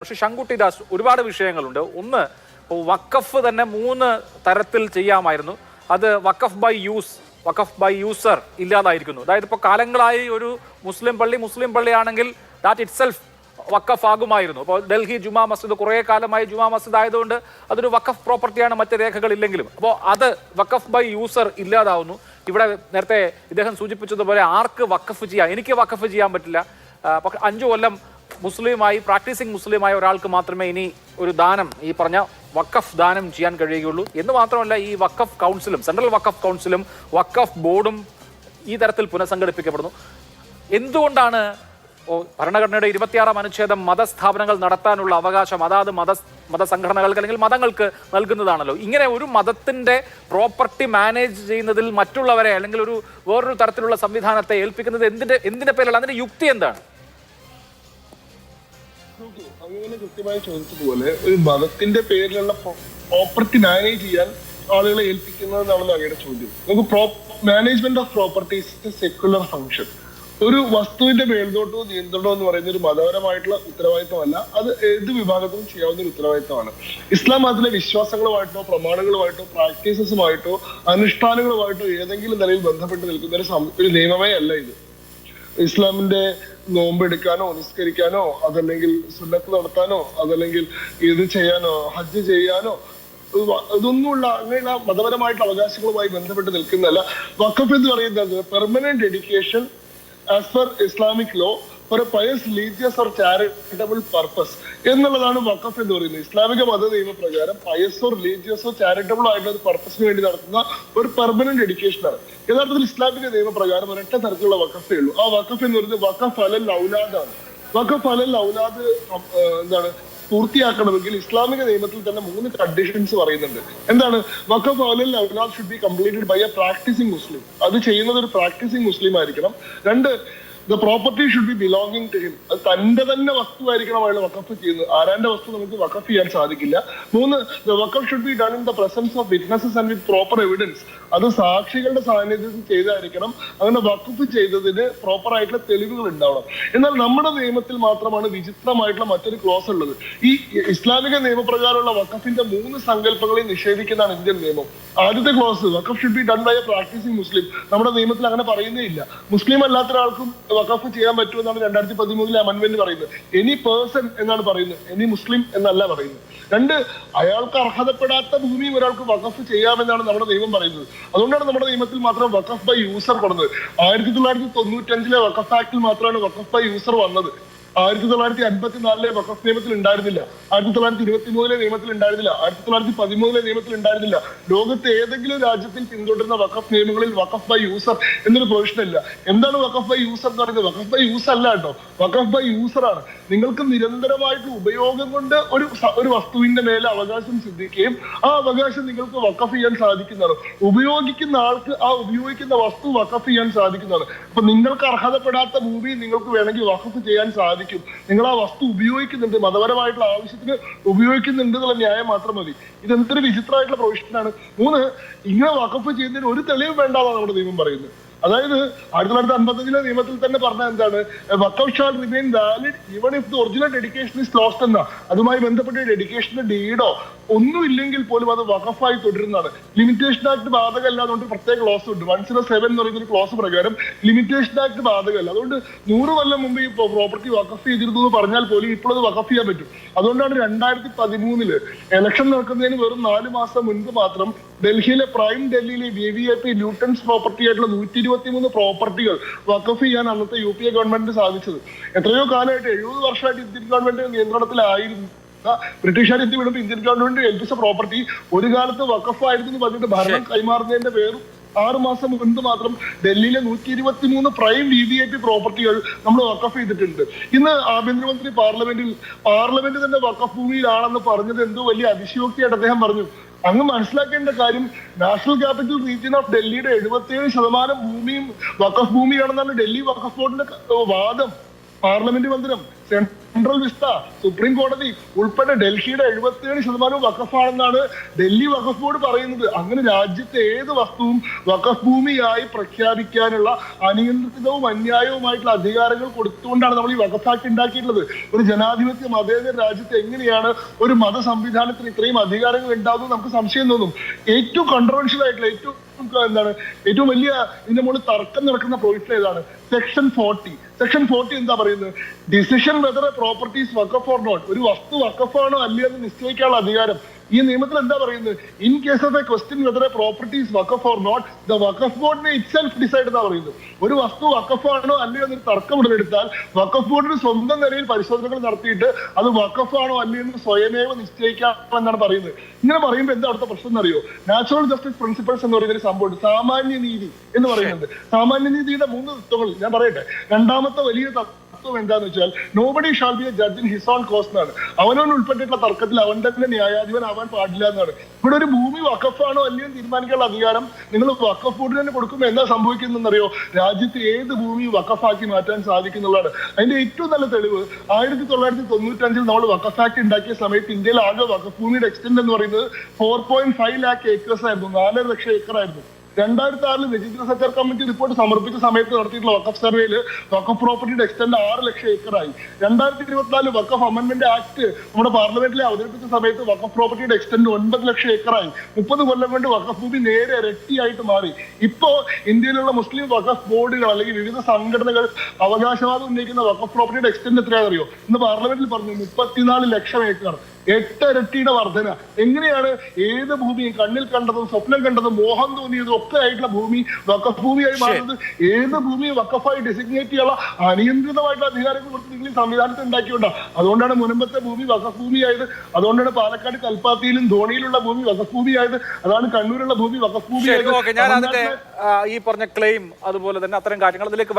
പക്ഷെ ശങ്കുട്ടി ദാസ് ഒരുപാട് വിഷയങ്ങളുണ്ട്. ഒന്ന് വക്കഫ് തന്നെ മൂന്ന് തരത്തിൽ ചെയ്യാമായിരുന്നു. അത് വക്കഫ് by use Waqf by user ഇല്ലാതായിരിക്കുന്നു. അതായത് ഇപ്പോൾ കാലങ്ങളായി ഒരു മുസ്ലിം പള്ളി മുസ്ലിം പള്ളിയാണെങ്കിൽ ദാറ്റ് ഇറ്റ് സെൽഫ് വക്കഫ് ആകുമായിരുന്നു. അപ്പോൾ ഡൽഹി ജുമാ മസ്ജിദ് കുറേ കാലമായി ജുമാ മസ്ജിദ് ആയതുകൊണ്ട് അതൊരു വക്കഫ് പ്രോപ്പർട്ടിയാണ് മറ്റ് രേഖകളില്ലെങ്കിലും അപ്പോൾ അത് വക്കഫ് ബൈ യൂസർ ഇല്ലാതാവുന്നു. ഇവിടെ നേരത്തെ ഇദ്ദേഹം സൂചിപ്പിച്ചതുപോലെ ആർക്ക് വക്കഫ് ചെയ്യാം? എനിക്ക് വക്കഫ് ചെയ്യാൻ പറ്റില്ല. പക്ഷെ അഞ്ചു കൊല്ലം മുസ്ലിമായി പ്രാക്ടീസിങ് മുസ്ലിമായ ഒരാൾക്ക് മാത്രമേ ഇനി ഒരു ദാനം ഈ പറഞ്ഞ വക്കഫ് ദാനം ചെയ്യാൻ കഴിയുകയുള്ളൂ. എന്ന് മാത്രമല്ല ഈ വക്കഫ് കൗൺസിലും സെൻട്രൽ വക്കഫ് കൗൺസിലും വക്കഫ് ബോർഡും ഈ തരത്തിൽ പുനഃസംഘടിപ്പിക്കപ്പെടുന്നു. എന്തുകൊണ്ടാണ് ഭരണഘടനയുടെ ഇരുപത്തിയാറാം അനുച്ഛേദം മതസ്ഥാപനങ്ങൾ നടത്താനുള്ള അവകാശം? അതാത് മത മതസംഘടനകൾക്ക് അല്ലെങ്കിൽ മതങ്ങൾക്ക് നൽകുന്നതാണല്ലോ. ഇങ്ങനെ ഒരു മതത്തിന്റെ പ്രോപ്പർട്ടി മാനേജ് ചെയ്യുന്നതിൽ മറ്റുള്ളവരെ അല്ലെങ്കിൽ ഒരു വേറൊരു തരത്തിലുള്ള സംവിധാനത്തെ ഏൽപ്പിക്കുന്നത് എന്തിന്റെ എന്തിന്റെ പേരിലാണ്? അതിന്റെ യുക്തി എന്താണ്? അങ്ങനെ കൃത്യമായി ചോദിച്ചതുപോലെ ഒരു മതത്തിന്റെ പേരിലുള്ള പ്രോപ്പർട്ടി മാനേജ് ചെയ്യാൻ ആളുകളെ ഏൽപ്പിക്കുന്നതെന്നാണല്ലോ അങ്ങയുടെ ചോദ്യം. നമുക്ക് management of properties secular function ഒരു വസ്തുവിന്റെ മേൽനോട്ടവും നിയന്ത്രണവും എന്ന് പറയുന്ന ഒരു മതപരമായിട്ടുള്ള ഉത്തരവാദിത്തമല്ല അത് ഏത് വിഭാഗത്തിലും ചെയ്യാവുന്ന ഒരു ഉത്തരവാദിത്തമാണ്. ഇസ്ലാം മതത്തിലെ വിശ്വാസങ്ങളുമായിട്ടോ പ്രമാണങ്ങളുമായിട്ടോ പ്രാക്ടീസസുമായിട്ടോ അനുഷ്ഠാനങ്ങളുമായിട്ടോ ഏതെങ്കിലും നിലയിൽ ബന്ധപ്പെട്ട് നിൽക്കുന്ന ഒരു നിയമമേ അല്ല ഇത്. ഇസ്ലാമിന്റെ നോമ്പ് എടുക്കാനോ നിസ്കരിക്കാനോ അതല്ലെങ്കിൽ സുന്നത്ത് നടത്താനോ അതല്ലെങ്കിൽ ഇത് ചെയ്യാനോ ഹജ്ജ് ചെയ്യാനോ ഇതൊന്നുമുള്ള അങ്ങനെയുള്ള മതപരമായിട്ടുള്ള അവകാശങ്ങളുമായി ബന്ധപ്പെട്ട് നിൽക്കുന്നതല്ല. വഖഫ് എന്ന് പറയുന്നത് permanent dedication as per Islamic law for a pious religious or charitable purpose എന്നുള്ളതാണ് വഖഫ് എന്ന് പറയുന്നത്. ഇസ്ലാമിക മത നിയമപ്രകാരം പയസോ റിലീജിയസോ ചാരിറ്റബിൾ ആയിട്ടുള്ള ഒരു പർപ്പസിന് വേണ്ടി നടത്തുന്ന ഒരു പെർമനന്റ് എഡ്യൂക്കേഷനാണ് യഥാർത്ഥത്തിൽ ഇസ്ലാമിക നിയമപ്രകാരം ഒരൊറ്റ തരത്തിലുള്ള വഖഫേ ഉള്ളൂ. ആ വഖഫ് എന്ന് പറയുന്നത് വഖഫ് അലൽ ഔലാദാണ് വഖഫ് അലൽ ഔലാദ് എന്താണ് പൂർത്തിയാക്കണമെങ്കിൽ ഇസ്ലാമിക നിയമത്തിൽ തന്നെ മൂന്ന് കണ്ടീഷൻസ് പറയുന്നുണ്ട്. എന്താണ്? വഖഫ് അലൽ ഔലാദ് should be completed by a practising Muslim അത് ചെയ്യുന്നത് ഒരു പ്രാക്ടീസിംഗ് മുസ്ലിം ആയിരിക്കണം. രണ്ട് the property should be belonging to him അത് തന്റെ തന്നെ വസ്തുവായിരിക്കണം അയാൾ വക്കഫ് ചെയ്യുന്നത്. ആരാന്റെ വസ്തു നമുക്ക് വക്കഫ് ചെയ്യാൻ സാധിക്കില്ല. മൂന്ന് the Waqf should be done in the presence of witnesses and with proper evidence അത് സാക്ഷികളുടെ സാന്നിധ്യത്തിൽ ചെയ്തായിരിക്കണം. അങ്ങനെ വക്കഫ് ചെയ്തതിന് പ്രോപ്പർ ആയിട്ടുള്ള തെളിവുകൾ ഉണ്ടാവണം. എന്നാൽ നമ്മുടെ നിയമത്തിൽ മാത്രമാണ് വിചിത്രമായിട്ടുള്ള മറ്റൊരു ക്ലോസ് ഉള്ളത്. ഈ ഇസ്ലാമിക നിയമപ്രകാരമുള്ള വക്കഫിന്റെ മൂന്ന് സങ്കല്പങ്ങളെ നിഷേധിക്കുന്നതാണ് ഇന്ത്യൻ നിയമം. ആദ്യത്തെ clause Waqf should be done by a practising Muslim നമ്മുടെ നിയമത്തിൽ അങ്ങനെ പറയുന്നേ ഇല്ല. മുസ്ലിം അല്ലാത്ത ഒരാൾക്കും വഖഫ് ചെയ്യാൻ പറ്റുമെന്നാണ് രണ്ടായിരത്തി പതിമൂന്നിലെ അമൻമെന്റ് പറയുന്നത്. എനി പേഴ്സൺ എന്നാണ് പറയുന്നത്. എനി മുസ്ലിം എന്നല്ല പറയുന്നത്. രണ്ട് അയാൾക്ക് അർഹതപ്പെടാത്ത ഭൂമിയും ഒരാൾക്ക് വഖഫ് ചെയ്യാമെന്നാണ് നമ്മുടെ നിയമം പറയുന്നത്. അതുകൊണ്ടാണ് നമ്മുടെ നിയമത്തിൽ മാത്രം വഖഫ് ബൈ യൂസർ പറഞ്ഞത് ആയിരത്തി തൊള്ളായിരത്തി തൊണ്ണൂറ്റഞ്ചിലെ വഖഫ് ആക്ടിൽ മാത്രമാണ് വഖഫ് ബൈ യൂസർ വന്നത്. ആയിരത്തി തൊള്ളായിരത്തി അൻപത്തിനാലിലെ വഖഫ് നിയമത്തിൽ ഉണ്ടായിരുന്നില്ല ആയിരത്തി തൊള്ളായിരത്തി ഇരുപത്തി മൂന്നിലെ നിയമത്തിൽ ഉണ്ടായിരുന്നില്ല ആയിരത്തി തൊള്ളായിരത്തി പതിമൂന്നിലെ നിയമത്തിൽ ഉണ്ടായിരുന്നില്ല ലോകത്ത് ഏതെങ്കിലും രാജ്യത്തിൽ പിന്തുടരുന്ന വഖഫ് നിയമങ്ങളിൽ വഖഫ് ബൈ യൂസർ എന്നൊരു പ്രൊവിഷൻ ഇല്ല. എന്താണ് വഖഫ് ബൈ യൂസർ എന്ന് പറയുന്നത്? വഖഫ് ബൈ യൂസ് അല്ല കേട്ടോ. വഖഫ് ബൈ യൂസർ ആണ്. നിങ്ങൾക്ക് നിരന്തരമായിട്ട് ഉപയോഗം കൊണ്ട് ഒരു ഒരു വസ്തുവിന്റെ മേലെ അവകാശം സിദ്ധിക്കുകയും ആ അവകാശം നിങ്ങൾക്ക് വഖഫ് ചെയ്യാൻ സാധിക്കുന്നതാണ്. ഉപയോഗിക്കുന്ന ആൾക്ക് ആ ഉപയോഗിക്കുന്ന വസ്തു വഖഫ് ചെയ്യാൻ സാധിക്കുന്നതാണ്. അപ്പൊ നിങ്ങൾക്ക് അർഹതപ്പെടാത്ത ഭൂമി നിങ്ങൾക്ക് വേണമെങ്കിൽ വഖഫ് ചെയ്യാൻ സാധിക്കും. നിങ്ങൾ ആ വസ്തു ഉപയോഗിക്കുന്നുണ്ട് മതപരമായിട്ടുള്ള ആവശ്യത്തിന് ഉപയോഗിക്കുന്നുണ്ട് എന്നുള്ള ന്യായം മാത്രം മതി. ഇത് എന്തൊരു വിചിത്രമായിട്ടുള്ള പ്രൊവിഷനാണ്. മൂന്ന് ഇങ്ങനെ വഖഫ് ചെയ്യുന്നതിന് ഒരു തെളിവും വേണ്ടാന്നാണ് നമ്മുടെ നിയമം പറയുന്നത്. അതായത് ആയിരത്തി തൊള്ളായിരത്തി അമ്പത്തഞ്ചിലെ നിയമത്തിൽ തന്നെ പറഞ്ഞ എന്താണ് shall remain valid even if the original dedication is lost എന്ന. അതുമായി ബന്ധപ്പെട്ട ഡെഡിക്കേഷന്റെ ഡീഡോ ഒന്നും ഇല്ലെങ്കിൽ പോലും അത് വഖഫായി തുടരുന്നതാണ്. ലിമിറ്റേഷൻ ആക്ട് ബാധകമല്ല അതുകൊണ്ട് പ്രത്യേക ക്ലോസ് ഉണ്ട്. വൺ സീറോ സെവൻ എന്ന് പറയുന്ന ഒരു ക്ലോസ് പ്രകാരം ലിമിറ്റേഷൻ ആക്ട് ബാധകമല്ല. അതുകൊണ്ട് നൂറ് കൊല്ലം മുമ്പ് ഈ പ്രോപ്പർട്ടി വഖഫ് ചെയ്തിരുന്നു എന്ന് പറഞ്ഞാൽ പോലും ഇപ്പോൾ അത് വഖഫ് ചെയ്യാൻ പറ്റും. അതുകൊണ്ടാണ് രണ്ടായിരത്തി പതിമൂന്നിൽ എലക്ഷൻ നടക്കുന്നതിന് വെറും നാല് മാസം മുൻപ് മാത്രം ഡൽഹിയിലെ പ്രൈം ഡൽഹിയിലെ വി വി ഐ പി ന്യൂട്ടൺസ് പ്രോപ്പർട്ടി ആയിട്ടുള്ള നൂറ്റി ഇരുപത്തി മൂന്ന് പ്രോപ്പർട്ടികൾ വക്കഫ് ചെയ്യാൻ അന്നത്തെ യു പി എ ഗവൺമെന്റിന് സാധിച്ചത്. എത്രയോ കാലമായിട്ട് എഴുപത് വർഷമായിട്ട് ഇന്ത്യൻ ഗവൺമെന്റ് നിയന്ത്രണത്തിലായിരുന്നു. ബ്രിട്ടീഷുകാർ ഇന്ത്യ വിടുമ്പോൾ ഇന്ത്യൻ ഗവൺമെന്റ് ഏൽപ്പിച്ച പ്രോപ്പർട്ടി ഒരു കാലത്ത് വഖഫ് ആയിരുന്നു എന്ന് പറഞ്ഞിട്ട് ഭരണം കൈമാറുന്നതിന്റെ പേരും ആറുമാസം മുൻപ് മാത്രം ഡൽഹിയിലെ നൂറ്റി ഇരുപത്തി മൂന്ന് prime V V I P പ്രോപ്പർട്ടികൾ നമ്മൾ വക്കഫ് ചെയ്തിട്ടുണ്ട്. ഇന്ന് ആഭ്യന്തരമന്ത്രി പാർലമെന്റിൽ പാർലമെന്റ് തന്നെ വക്കഫ് ഭൂമിയിലാണെന്ന് പറഞ്ഞത് എന്തോ വലിയ അതിശയോക്തിയായിട്ട് അദ്ദേഹം പറഞ്ഞു. അങ്ങ് മനസ്സിലാക്കേണ്ട കാര്യം നാഷണൽ ക്യാപിറ്റൽ റീജിയൻ ഓഫ് ഡൽഹിയുടെ എഴുപത്തിയേഴ് ശതമാനം ഭൂമിയും വഖഫ് ഭൂമിയാണെന്നാണ് ഡൽഹി വഖഫ് ബോർഡിന്റെ വാദം പാർലമെന്റ് മന്ദിരം. സെൻട്രൽ വിസ്ത സുപ്രീം കോടതി ഉൾപ്പെടെ ഡൽഹിയുടെ എഴുപത്തിയേഴ് ശതമാനവും വഖഫാണെന്നാണ് ഡൽഹി വഖഫ് ബോർഡ് പറയുന്നത്. അങ്ങനെ രാജ്യത്തെ ഏത് വസ്തുവും വഖഫ് ഭൂമിയായി പ്രഖ്യാപിക്കാനുള്ള അനിയന്ത്രിതവും അന്യായവുമായിട്ടുള്ള അധികാരങ്ങൾ കൊടുത്തുകൊണ്ടാണ് നമ്മൾ ഈ വഖഫ് ആക്ട് ഉണ്ടാക്കിയിട്ടുള്ളത്. ഒരു ജനാധിപത്യ മതേതര രാജ്യത്ത് എങ്ങനെയാണ് ഒരു മത സംവിധാനത്തിന് ഇത്രയും അധികാരങ്ങൾ ഉണ്ടാകുന്നത് നമുക്ക് സംശയം തോന്നും. ഏറ്റവും കൺട്രവേഴ്ഷ്യൽ ആയിട്ടുള്ള ഏറ്റവും എന്താണ്? ഏറ്റവും വലിയ ഇതിന്റെ മുകളിൽ തർക്കം നടക്കുന്ന പ്രൊവിഷൻ ഏതാണ്? സെക്ഷൻ ഫോർട്ടി സെക്ഷൻ ഫോർട്ടി എന്താ പറയുന്നത്? ഡിസിഷൻ വെതർ പ്രോപ്പർട്ടീസ് വക്കഫ് ഓർ നോട്ട് ഒരു വസ്തു വക്കഫാണോ അല്ലയോ എന്ന് നിശ്ചയിക്കാനുള്ള അധികാരം. ഈ നിയമത്തിൽ എന്താ പറയുന്നത്? In case of a question whether properties Waqf or not the വക്കഫ് ബോർഡിനെ ഇറ്റ് സെൽഫ് ഡിസൈഡ് എന്നാ പറയുന്നത്. ഒരു വസ്തു വക്കഫാണോ അല്ലയോ എന്നൊരു തർക്കം ഉടലെടുത്താൽ വക്കഫ് ബോർഡിന് സ്വന്തം നിലയിൽ പരിശോധനകൾ നടത്തിയിട്ട് അത് വക്കഫാണോ അല്ലയോ എന്ന് സ്വയമേവ നിശ്ചയിക്കാം എന്നാണ് പറയുന്നത്. ഇങ്ങനെ പറയുമ്പോൾ എന്താ അവിടുത്തെ പ്രശ്നം എന്നറിയോ? നാച്ചുറൽ ജസ്റ്റിസ് പ്രിൻസിപ്പൾസ് എന്ന് പറയുന്ന ഒരു സംഭവം സാമാന്യ നീതി എന്ന് പറയുന്നത് സാമാന്യ നീതിയുടെ മൂന്ന് തത്വങ്ങൾ ഞാൻ പറയട്ടെ. രണ്ടാമത്തെ വലിയ തത്വം എന്താന്ന് വെച്ചാൽ nobody shall be a judge in his own cause എന്നാണ്. അവനോൻ ഉൾപ്പെട്ടിട്ടുള്ള തർക്കത്തിൽ അവൻ തന്നെ ന്യായാധിപൻ ആവാൻ പാടില്ല എന്നാണ്. ഇവിടെ ഒരു ഭൂമി വക്കഫാണോ അല്ലയോ തീരുമാനിക്കാനുള്ള അധികാരം നിങ്ങൾ വക്കഫ് ബോർഡിന് തന്നെ കൊടുക്കുമ്പോൾ എന്താ സംഭവിക്കുന്നറിയോ രാജ്യത്ത് ഏത് ഭൂമി വക്കഫാക്കി മാറ്റാൻ സാധിക്കുന്നുള്ളതാണ്. അതിന്റെ ഏറ്റവും നല്ല തെളിവ് ആയിരത്തി തൊള്ളായിരത്തി തൊണ്ണൂറ്റഞ്ചിൽ നമ്മൾ വക്കഫ് ആക്ട് ഉണ്ടാക്കിയ സമയത്ത് ഇന്ത്യയിൽ ആകെ വക്കഫ് ഭൂമിയുടെ എക്സ്റ്റെന്റ് എന്ന് പറയുന്നത് four point five lakh acres ആയിരുന്നു. നാലര ലക്ഷം ഏക്കർ ആയിരുന്നു. രണ്ടായിരത്തി ആറിൽ രജിസ്റ്റർ സെക്ടർ കമ്മിറ്റി റിപ്പോർട്ട് സമർപ്പിച്ച സമയത്ത് നടത്തിയിട്ടുള്ള വക്കഫ് സർവേയിൽ വക്കഫ് പ്രോപ്പർട്ടിയുടെ എക്സ്റ്റൻഡ് ആറ് ലക്ഷം ഏക്കറായി രണ്ടായിരത്തി ഇരുപത്തിനാല് വക്കഫ് അമെന്റ്മെന്റ് ആക്ട് നമ്മുടെ പാർലമെന്റിൽ അവതരിപ്പിച്ച സമയത്ത് വക്കഫ് പ്രോപ്പർട്ടിയുടെ എക്സ്റ്റൻഡ് ഒൻപത് ലക്ഷം ഏക്കറായി മുപ്പത് കൊല്ലം കൊണ്ട് വക്കഫ് ഭൂമി നേരെ ഇരട്ടിയായിട്ട് മാറി. ഇപ്പോ ഇന്ത്യയിലുള്ള മുസ്ലിം വക്കഫ് ബോർഡുകൾ അല്ലെങ്കിൽ വിവിധ സംഘടനകൾ അവകാശവാദം ഉന്നയിക്കുന്ന വക്കഫ് പ്രോപ്പർട്ടിയുടെ എക്സ്റ്റൻഡ് എത്രയാണെന്നറിയോ? ഇന്ന് പാർലമെന്റിൽ പറഞ്ഞു മുപ്പത്തിനാല് ലക്ഷം ഏക്കർ എട്ട് ഇരട്ടിയുടെ വർധന. എങ്ങനെയാണ് ഏത് ഭൂമിയും കണ്ണിൽ കണ്ടതും സ്വപ്നം കണ്ടതും മോഹം തോന്നിയതും ഒക്കെ ആയിട്ടുള്ള ഭൂമി വക്കഫ് ഭൂമിയായി മാറുന്നത്? ഏത് ഭൂമിയും വക്കഫായി ഡെസിഗ്നേറ്റ് ചെയ്യാനുള്ള അനിയന്ത്രിതമായിട്ടുള്ള അധികാരങ്ങൾ കൊടുത്ത് നിങ്ങൾ സംവിധാനത്തിൽ ഉണ്ടാക്കിയോണ്ടാ അതുകൊണ്ടാണ് മുനമ്പത്തെ ഭൂമി വക്കഫ് ഭൂമിയായത്. അതുകൊണ്ടാണ് പാലക്കാട് കൽപ്പാത്തിയിലും ധോണിയിലുള്ള ഭൂമി വക്കഫ് ഭൂമിയായത്. അതാണ് കണ്ണൂരുള്ള ഭൂമി വക്കഫ് ഭൂമിയായത്. ഞാൻ അതിന്റെ ഈ പറഞ്ഞ ക്ലെയിം അതുപോലെ തന്നെ അത്തരം കാര്യങ്ങൾ അതിലേക്ക്